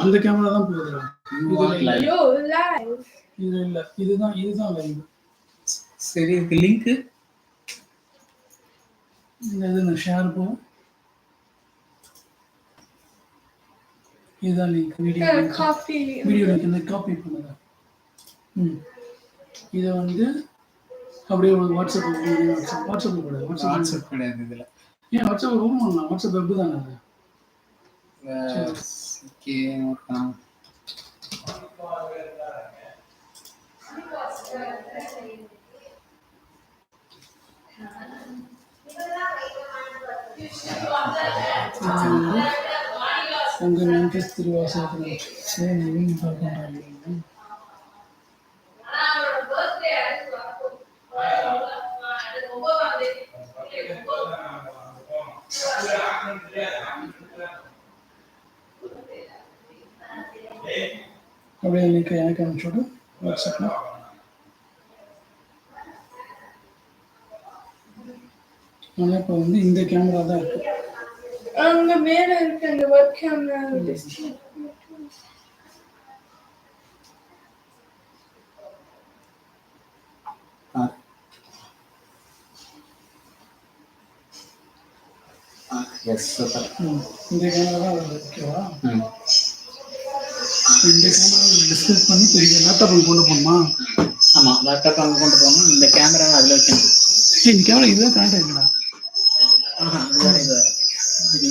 அந்த கேமரா தான் போகுதுடா. இது இல்ல. இதுதான் இதுதான் லைவ் சரி இதுக்கு லிங்க் இது நான் ஷேர் போகும் இதுதான் link video coffee. Video link இந்த காப்பி பண்ணுங்க. ம். இதை வந்து அப்படியே உங்களுக்கு வாட்ஸ்அப் வாட்ஸ்அப் வாட்ஸ்அப்பில் போடு வாட்ஸ்அப் வாட்ஸ்அப் கிடையாது இதுல. ஏன் வாட்ஸ்அப் ரூம் பண்ணலாம் வாட்ஸ்அப் வெப் தானே அது? ஒருத்தன் உங்கள் மெம்பர்ஸ் திருவாசகத்தில் சேம் பார்க்குறாங்க அப்படியே லிங்க் எனக்கு அனுப்பிச்சுடு வாட்ஸ்அப்பில் ஆனால் இப்போ வந்து இந்த கேமரா தான் இருக்கு. அங்க மேல இருக்கு அந்த வெப் கேமரா எஸ் சூப்பர் இந்த கேமரா தான் ஓகேவா ம். இந்த கேமரா டிஸ்கஸ் பண்ணி இந்த லேப்டாப்புக்கு கொண்டு போகணுமா? ஆமா லேப்டாப் அங்க கொண்டு போகணும். இந்த கேமரா அதுல வைக்கணும் இந்த கேமரா இதுதான் கனெக்ட் ஆகிருக்குடா ஆஹா இது வேற இது வேற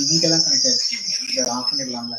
இது கனெக்ட் ஆயிடுச்சு இதை ஆஃப் பண்ணிடலாம்ல.